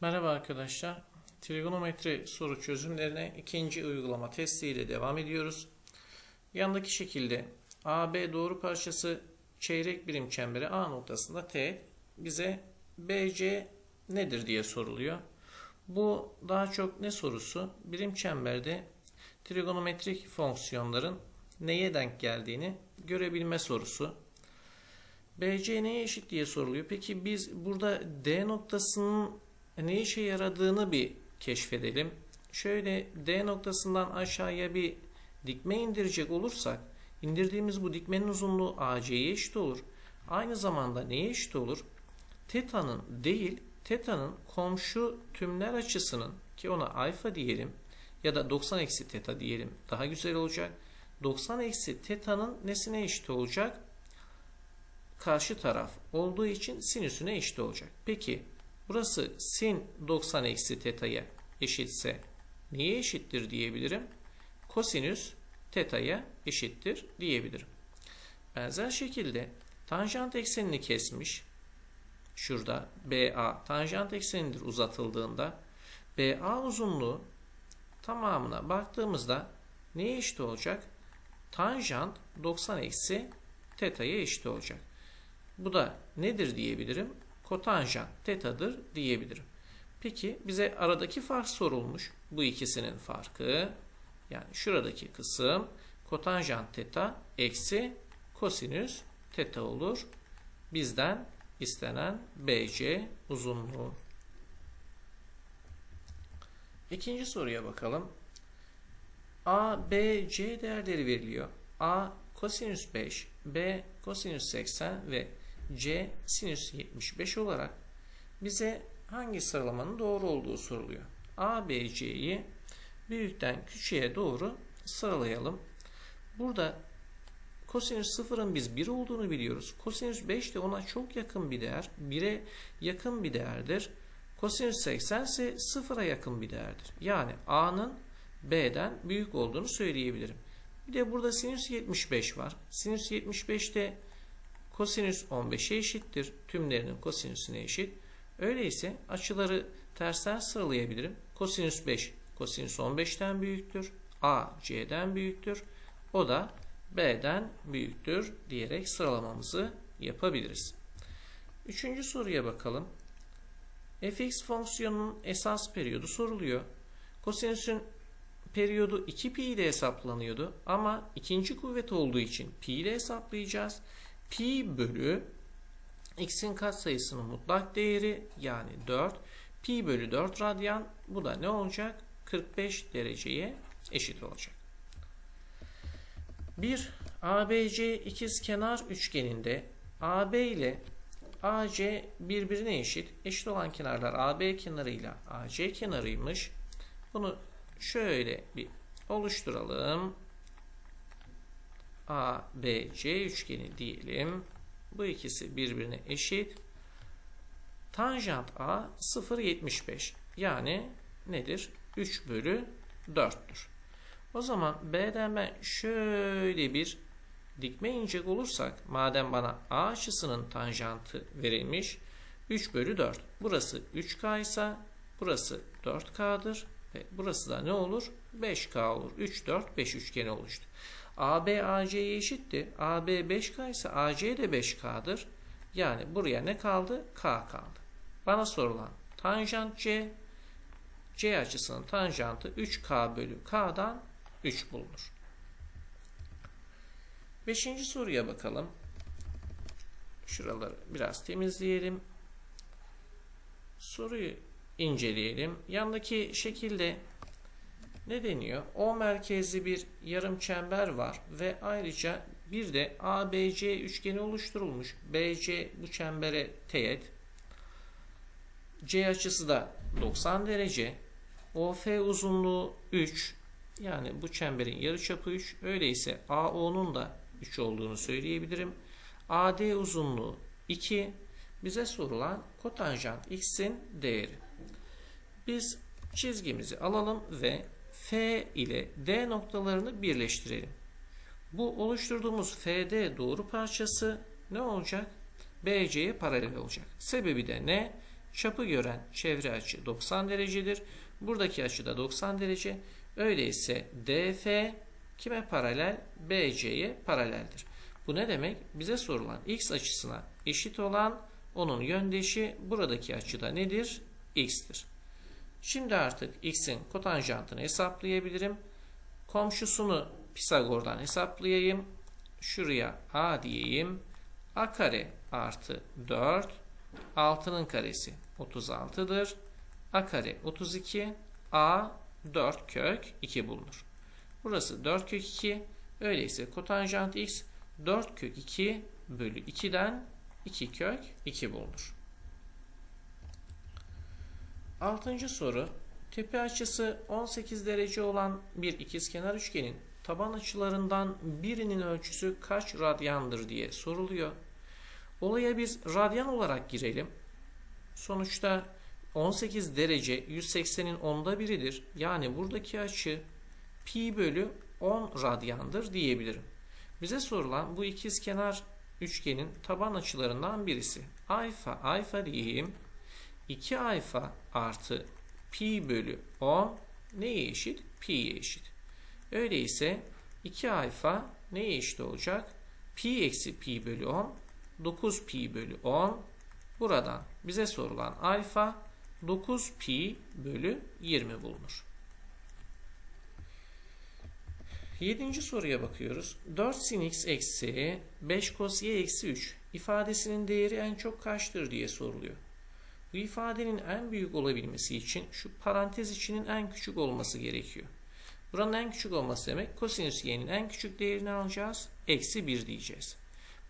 Merhaba arkadaşlar. Trigonometri soru çözümlerine ikinci uygulama testiyle devam ediyoruz. Yandaki şekilde AB doğru parçası çeyrek birim çemberi A noktasında teğet bize BC nedir diye soruluyor. Bu daha çok ne sorusu? Birim çemberde trigonometrik fonksiyonların neye denk geldiğini görebilme sorusu. BC neye eşit diye soruluyor. Peki biz burada D noktasının ne işe yaradığını bir keşfedelim. Şöyle D noktasından aşağıya bir dikme indirecek olursak indirdiğimiz bu dikmenin uzunluğu AC'ye eşit olur. Aynı zamanda neye eşit olur? Teta'nın değil, teta'nın komşu tümler açısının ki ona alfa diyelim ya da 90 eksi teta diyelim daha güzel olacak. 90 eksi teta'nın nesine eşit olacak? Karşı taraf olduğu için sinüsüne eşit olacak. Peki burası sin 90 eksi teta'ya eşitse neye eşittir diyebilirim? Kosinüs teta'ya eşittir diyebilirim. Benzer şekilde tanjant eksenini kesmiş. Şurada BA tanjant eksenidir uzatıldığında BA uzunluğu tamamına baktığımızda neye eşit olacak? Tanjant 90 eksi teta'ya eşit olacak. Bu da nedir diyebilirim? Kotanjant tetadır diyebilirim. Peki bize aradaki fark sorulmuş. Bu ikisinin farkı yani şuradaki kısım kotanjant teta eksi kosinüs teta olur. Bizden istenen BC uzunluğu. İkinci soruya bakalım. A, B, C değerleri veriliyor. A kosinüs 5, B kosinüs 80 ve C sinüs 75 olarak bize hangi sıralamanın doğru olduğu soruluyor. A, B, C'yi büyükten küçüğe doğru sıralayalım. Burada kosinüs 0'ın biz 1 olduğunu biliyoruz. Kosinüs 5 de ona çok yakın bir değer. 1'e yakın bir değerdir. Kosinüs 80 ise 0'a yakın bir değerdir. Yani A'nın B'den büyük olduğunu söyleyebilirim. Bir de burada sinüs 75 var. Sinüs 75 de kosinüs 15'e eşittir. Tümlerinin kosinüsüne eşit. Öyleyse açıları tersten sıralayabilirim. Kosinüs 5 kosinüs 15'ten büyüktür. A C'den büyüktür. O da B'den büyüktür diyerek sıralamamızı yapabiliriz. Üçüncü soruya bakalım. fx fonksiyonunun esas periyodu soruluyor. Kosinüsün periyodu 2 pi ile hesaplanıyordu ama ikinci kuvvet olduğu için pi ile hesaplayacağız. Pi bölü x'in katsayısının mutlak değeri yani 4 pi bölü 4 radyan bu da ne olacak? 45 dereceye eşit olacak. Bir ABC ikizkenar üçgeninde AB ile AC birbirine eşit. Eşit olan kenarlar AB kenarıyla AC kenarıymış. Bunu şöyle bir oluşturalım. ABC üçgeni diyelim. Bu ikisi birbirine eşit. Tanjant A 0.75 yani nedir? 3 bölü 4'tür. O zaman B'den ben şöyle bir dikme inecek olursak madem bana A açısının tanjantı verilmiş 3 bölü 4. Burası 3K ise burası 4K'dır. Ve burası da ne olur? 5K olur. 3, 4, 5 üçgeni oluştu. AB AC'ye eşitti. AB 5K ise AC de 5K'dır. Yani buraya ne kaldı? K kaldı. Bana sorulan tanjant C C açısının tanjantı 3K bölü K'dan 3 bulunur. Beşinci soruya bakalım. Şuraları biraz temizleyelim. Soruyu inceleyelim. Yandaki şekilde ne deniyor? O merkezli bir yarım çember var ve ayrıca bir de ABC üçgeni oluşturulmuş. BC bu çembere teğet. C açısı da 90 derece. OF uzunluğu 3. Yani bu çemberin yarıçapı 3. Öyleyse AO'nun da 3 olduğunu söyleyebilirim. AD uzunluğu 2. Bize sorulan kotanjant x'in değeri. Biz çizgimizi alalım ve F ile D noktalarını birleştirelim. Bu oluşturduğumuz FD doğru parçası ne olacak? BC'ye paralel olacak. Sebebi de ne? çapı gören çevre açı 90 derecedir. Buradaki açı da 90 derece. Öyleyse DF kime paralel? BC'ye paraleldir. Bu ne demek? Bize sorulan x açısına eşit olan onun yöndeşi buradaki açıda nedir? x'tir. Şimdi artık x'in kotanjantını hesaplayabilirim. Komşusunu Pisagor'dan hesaplayayım. Şuraya a diyeyim. a kare artı 4 6'nın karesi 36'dır. a kare 32 a 4 kök 2 bulunur. Burası 4 kök 2. Öyleyse kotanjant x 4 kök 2 bölü 2'den 2 kök 2 bulunur. Altıncı soru. Tepe açısı 18 derece olan bir ikizkenar üçgenin taban açılarından birinin ölçüsü kaç radyandır diye soruluyor. Olaya biz radyan olarak girelim. Sonuçta 18 derece 180'in onda biridir. Yani buradaki açı pi bölü 10 radyandır diyebilirim. Bize sorulan bu ikizkenar üçgenin taban açılarından birisi. Alfa alfa diyeyim. 2 alfa artı pi bölü 10 neye eşit? Pi'ye eşit. Öyleyse 2 alfa neye eşit olacak? Pi eksi pi bölü 10 9 pi bölü 10 buradan bize sorulan alfa 9 pi bölü 20 bulunur. Yedinci soruya bakıyoruz. 4 sin x eksi 5 cos y eksi 3 ifadesinin değeri en çok kaçtır diye soruluyor. Bu ifadenin en büyük olabilmesi için şu parantez içinin en küçük olması gerekiyor. Buranın en küçük olması demek kosinüs y'nin en küçük değerini alacağız. Eksi 1 diyeceğiz.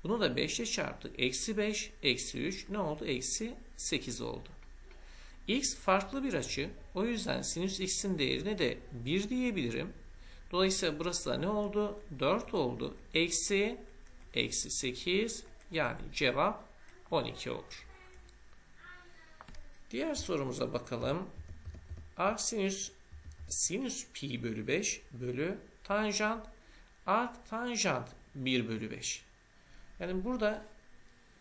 Bunu da 5 ile çarptık. Eksi 5, eksi 3 ne oldu? Eksi 8 oldu. x farklı bir açı. O yüzden sinüs x'in değerini de 1 diyebilirim. Dolayısıyla burası da ne oldu? 4 oldu. Eksi, eksi 8 yani cevap 12 olur. Diğer sorumuza bakalım. Arc sinüs sinüs pi bölü 5 bölü tanjant arc tanjant 1 bölü 5. Yani burada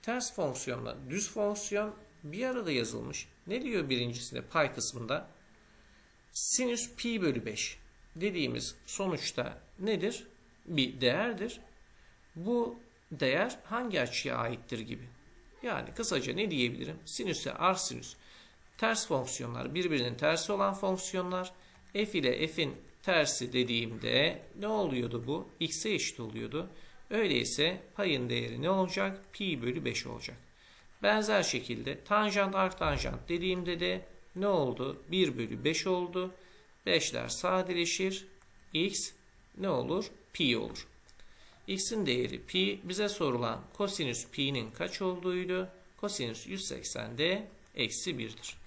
ters fonksiyonla düz fonksiyon bir arada yazılmış. Ne diyor birincisinde pay kısmında? Sinüs pi bölü 5 dediğimiz sonuçta nedir? Bir değerdir. Bu değer hangi açıya aittir gibi. Yani kısaca ne diyebilirim? Sinüse arsinüs ters fonksiyonlar birbirinin tersi olan fonksiyonlar f ile f'in tersi dediğimde ne oluyordu bu? x'e eşit oluyordu. Öyleyse payın değeri ne olacak? Pi bölü 5 olacak. Benzer şekilde tanjant arktanjant dediğimde de ne oldu? 1 bölü 5 oldu. 5'ler sadeleşir. x ne olur? Pi olur. x'in değeri pi. Bize sorulan kosinüs pi'nin kaç olduğuydu? Kosinüs 180'de eksi 1'dir.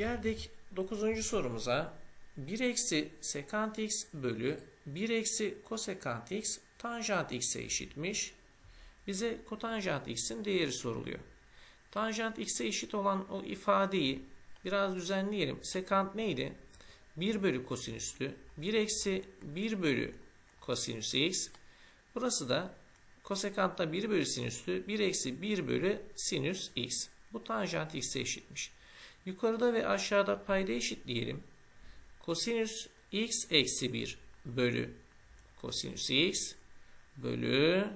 Geldik 9. sorumuza. 1 eksi sekant x bölü 1 eksi kosekant x tanjant x'e eşitmiş. Bize kotanjant x'in değeri soruluyor. Tanjant x'e eşit olan o ifadeyi biraz düzenleyelim. Sekant neydi? 1 bölü kosinüslü 1 eksi 1 bölü kosinüs x. Burası da kosekantta 1 bölü sinüslü 1 eksi 1 bölü sinüs x. Bu tanjant x'e eşitmiş. Yukarıda ve aşağıda payda eşitleyelim. Kosinüs x eksi 1 bölü kosinüs x bölü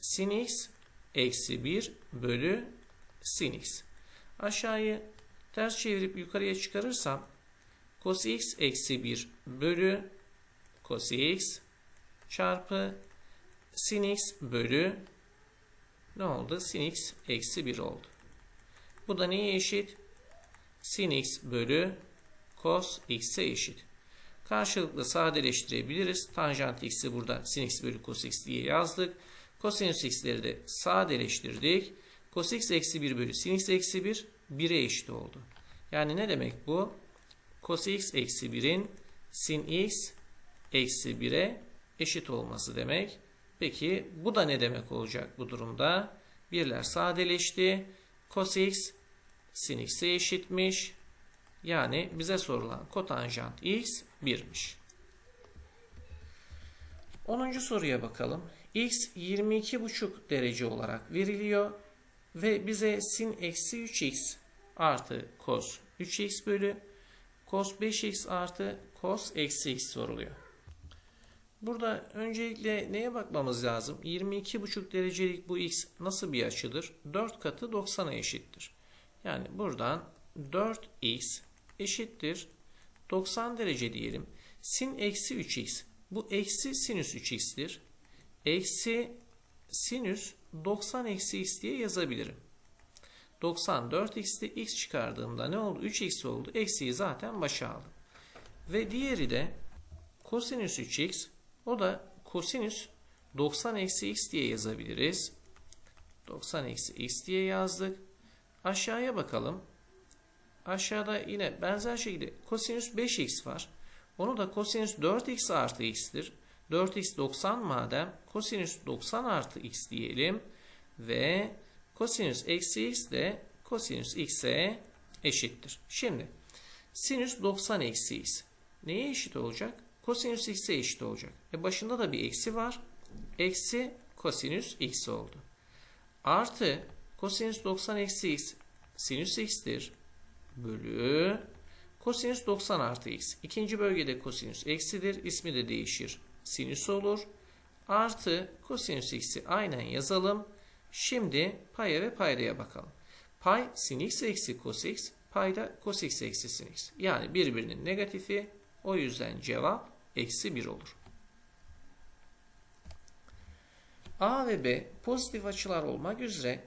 sin x eksi 1 bölü sin x. Aşağıyı ters çevirip yukarıya çıkarırsam cos x eksi 1 bölü cos x çarpı sin x bölü ne oldu? Sin x eksi 1 oldu. Bu da neye eşit? Sin x bölü cos x'e eşit. Karşılıklı sadeleştirebiliriz. Tanjant x'i burada sin x bölü cos x diye yazdık. Kosinüs x'leri de sadeleştirdik. Cos x eksi 1 bölü sin x eksi 1 1'e eşit oldu. Yani ne demek bu? Cos x eksi 1'in sin x eksi 1'e eşit olması demek. Peki bu da ne demek olacak bu durumda? Birler sadeleşti. Cos x sin x'e eşitmiş. Yani bize sorulan kotanjant x 1'miş. 10. soruya bakalım. x 22,5 derece olarak veriliyor. Ve bize sin eksi 3x artı cos 3x bölü cos 5x artı cos eksi x soruluyor. Burada öncelikle neye bakmamız lazım? 22,5 derecelik bu x nasıl bir açıdır? 4 katı 90'a eşittir. Yani buradan 4x eşittir 90 derece diyelim. Sin eksi 3x. Bu eksi sinüs 3x'tir. Eksi sinüs 90 eksi x diye yazabilirim. 90 4x'te x çıkardığımda ne oldu? 3x oldu. Eksiyi zaten başa aldım. Ve diğeri de kosinüs 3x. O da kosinüs 90 eksi x diye yazabiliriz. 90 eksi x diye yazdık. Aşağıya bakalım. Aşağıda yine benzer şekilde kosinüs 5x var. Onu da kosinüs 4x artı x'tir. 4x 90 madem kosinüs 90 artı x diyelim. Ve kosinüs eksi x de kosinüs x'e eşittir. Şimdi sinüs 90 eksi x neye eşit olacak? Kosinüs x'e eşit olacak. E başında da bir eksi var. Eksi kosinüs x oldu. Artı kosinüs 90 eksi x sinüs x'tir. Bölü kosinüs 90 artı x. İkinci bölgede kosinüs eksidir. İsmi de değişir. Sinüs olur. Artı kosinüs x'i aynen yazalım. Şimdi paya ve paydaya bakalım. Pay sin x eksi cos x. Payda cos x eksi sin x. Yani birbirinin negatifi. O yüzden cevap eksi 1 olur. A ve B pozitif açılar olmak üzere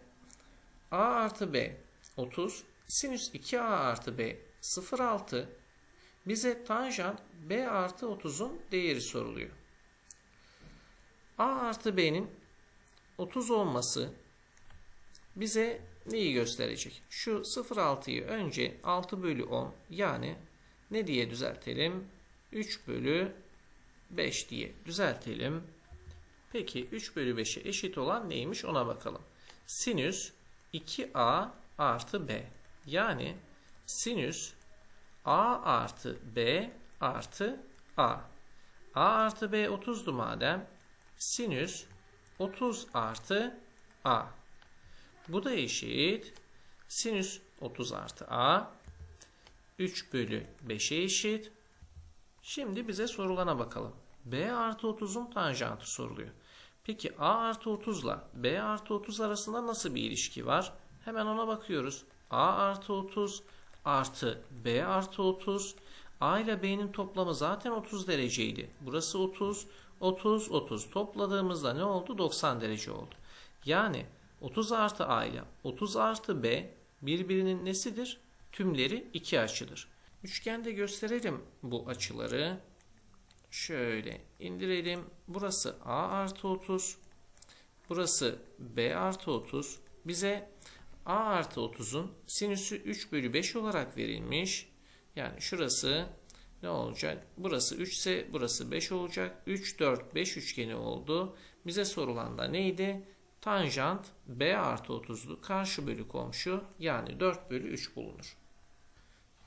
A artı B 30, sinüs 2A artı B 0,6 bize tanjant B artı 30'un değeri soruluyor. A artı B'nin 30 olması bize neyi gösterecek? Şu 0,6'yı önce 6 bölü 10 yani ne diye düzeltelim? 3 bölü 5 diye düzeltelim. Peki 3 bölü 5'e eşit olan neymiş ona bakalım. Sinüs 2a artı b. Yani sinüs a artı b artı a. a artı b 30'du madem. Sinüs 30 artı a. Bu da eşit. Sinüs 30 artı a. 3 bölü 5'e eşit. Şimdi bize sorulana bakalım. B artı 30'un tanjantı soruluyor. Peki A artı 30 ile B artı 30 arasında nasıl bir ilişki var? Hemen ona bakıyoruz. A artı 30 artı B artı 30. A ile B'nin toplamı zaten 30 dereceydi. Burası 30, 30, 30. Topladığımızda ne oldu? 90 derece oldu. Yani 30 artı A ile 30 artı B birbirinin nesidir? Tümleri iki açıdır. Üçgende gösterelim bu açıları. Şöyle indirelim. Burası A artı 30. Burası B artı 30. Bize A artı 30'un sinüsü 3 bölü 5 olarak verilmiş. Yani şurası ne olacak? Burası 3 ise burası 5 olacak. 3, 4, 5 üçgeni oldu. Bize sorulan da neydi? Tanjant B artı 30'lu karşı bölü komşu yani 4 bölü 3 bulunur.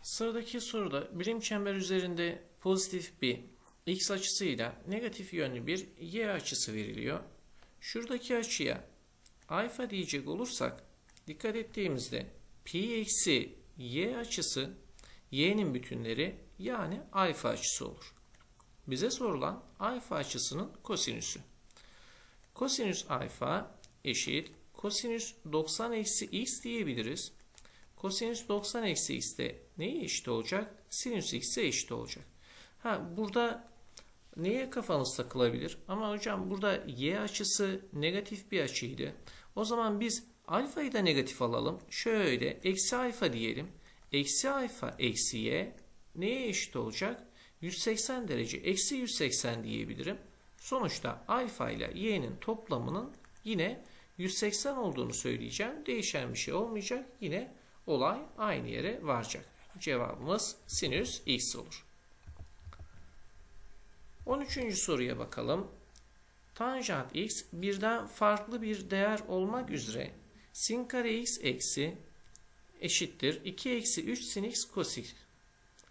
Sıradaki soruda birim çember üzerinde pozitif bir x açısıyla negatif yönlü bir y açısı veriliyor. Şuradaki açıya alfa diyecek olursak dikkat ettiğimizde pi eksi y açısı y'nin bütünleri yani alfa açısı olur. Bize sorulan alfa açısının kosinüsü. Kosinüs alfa eşit kosinüs 90 eksi x diyebiliriz. Kosinüs 90 eksi x de neye eşit olacak? Sinüs x'e eşit olacak. Ha burada neye kafanız takılabilir? Ama hocam burada y açısı negatif bir açıydı. O zaman biz alfayı da negatif alalım. Şöyle eksi alfa diyelim. Eksi alfa eksi y neye eşit olacak? 180 derece eksi 180 diyebilirim. Sonuçta alfa ile y'nin toplamının yine 180 olduğunu söyleyeceğim. Değişen bir şey olmayacak. Yine olay aynı yere varacak. Cevabımız sinüs x olur. 13. soruya bakalım. Tanjant x birden farklı bir değer olmak üzere sin kare x eksi eşittir 2 eksi 3 sin x x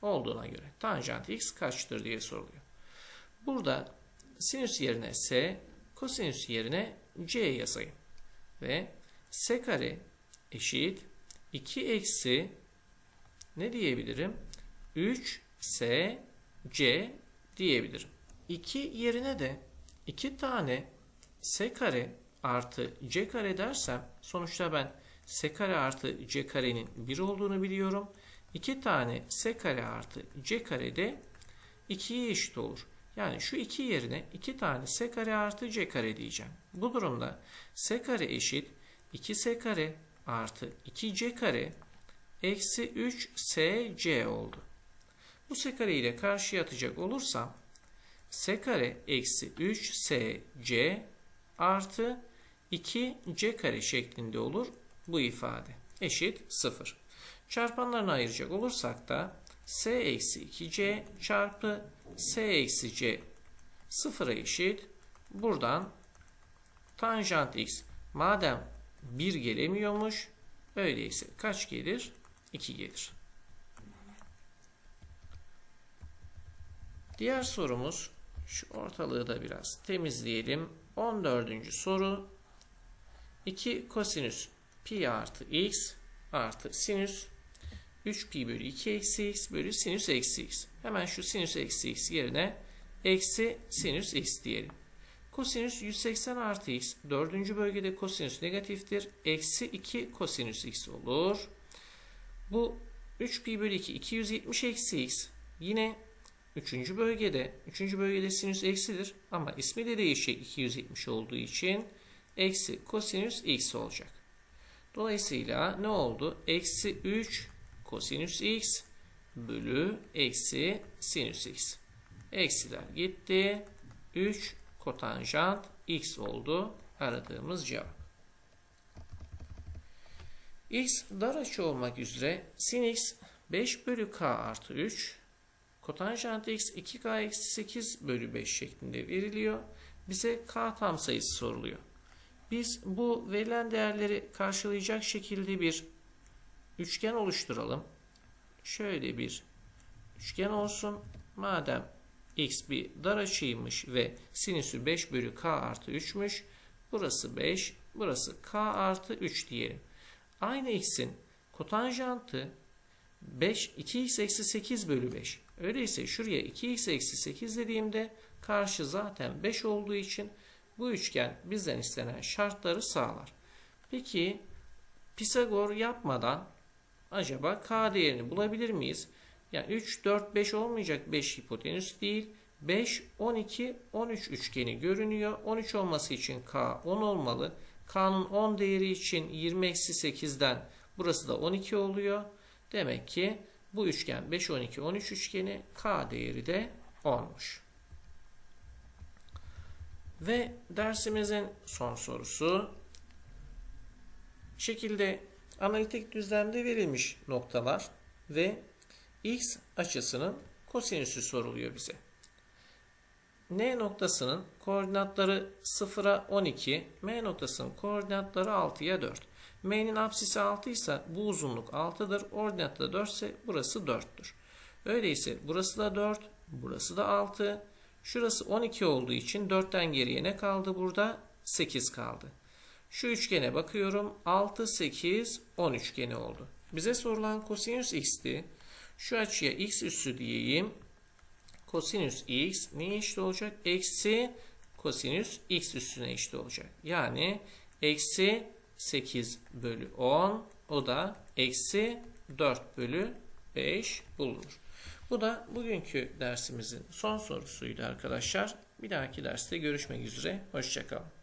olduğuna göre tanjant x kaçtır diye soruluyor. Burada sinüs yerine s, kosinüs yerine c yazayım. Ve s kare eşit 2 eksi ne diyebilirim? 3 S C diyebilirim. 2 yerine de 2 tane S kare artı C kare dersem sonuçta ben S kare artı C karenin 1 olduğunu biliyorum. 2 tane S kare artı C kare de 2'ye eşit olur. Yani şu 2 yerine 2 tane S kare artı C kare diyeceğim. Bu durumda S kare eşit 2S kare artı 2C kare eksi 3SC oldu. Bu S kare ile karşıya atacak olursam S kare eksi 3SC artı 2C kare şeklinde olur bu ifade. Eşit 0. Çarpanlarını ayıracak olursak da S eksi 2C çarpı S eksi C sıfıra eşit. Buradan tanjant x madem 1 gelemiyormuş öyleyse kaç gelir? 2 gelir. Diğer sorumuz şu ortalığı da biraz temizleyelim. 14. soru 2 kosinüs pi artı x artı sinüs 3 pi bölü 2 eksi x bölü sinüs eksi x. Hemen şu sinüs eksi x yerine eksi sinüs x diyelim. Kosinüs 180 artı x. Dördüncü bölgede kosinüs negatiftir. Eksi 2 kosinüs x olur. Bu 3 pi bölü 2 270 eksi x. Yine üçüncü bölgede. Üçüncü bölgede sinüs eksidir. Ama ismi de değişecek 270 olduğu için. Eksi kosinüs x olacak. Dolayısıyla ne oldu? Eksi 3 kosinüs x bölü eksi sinüs x. Eksiler gitti. 3 kotanjant x oldu aradığımız cevap. x dar açı olmak üzere sin x 5 bölü k artı 3 kotanjant x 2k eksi 8 bölü 5 şeklinde veriliyor. Bize k tam sayısı soruluyor. Biz bu verilen değerleri karşılayacak şekilde bir üçgen oluşturalım. Şöyle bir üçgen olsun. Madem x bir dar açıymış ve sinüsü 5 bölü k artı 3'müş. Burası 5, burası k artı 3 diyelim. Aynı x'in kotanjantı 5, 2x eksi 8 bölü 5. Öyleyse şuraya 2x eksi 8 dediğimde karşı zaten 5 olduğu için bu üçgen bizden istenen şartları sağlar. Peki Pisagor yapmadan acaba k değerini bulabilir miyiz? Yani 3, 4, 5 olmayacak 5 hipotenüs değil. 5, 12, 13 üçgeni görünüyor. 13 olması için K 10 olmalı. K'nın 10 değeri için 20 eksi 8'den burası da 12 oluyor. Demek ki bu üçgen 5, 12, 13 üçgeni K değeri de 10'muş. Ve dersimizin son sorusu şekilde analitik düzlemde verilmiş noktalar ve x açısının kosinüsü soruluyor bize. N noktasının koordinatları 0'a 12, M noktasının koordinatları 6'ya 4. M'nin apsisi 6 ise bu uzunluk 6'dır. Ordinatı da 4 ise burası 4'tür. Öyleyse burası da 4, burası da 6. Şurası 12 olduğu için 4'ten geriye ne kaldı burada? 8 kaldı. Şu üçgene bakıyorum. 6, 8, 10 üçgeni oldu. Bize sorulan kosinüs x'ti. Şu açıya x üssü diyeyim. Kosinüs x neye eşit olacak? Eksi kosinüs x üssüne eşit olacak. Yani eksi 8 bölü 10 o da eksi 4 bölü 5 bulunur. Bu da bugünkü dersimizin son sorusuydu arkadaşlar. Bir dahaki derste görüşmek üzere. Hoşçakalın.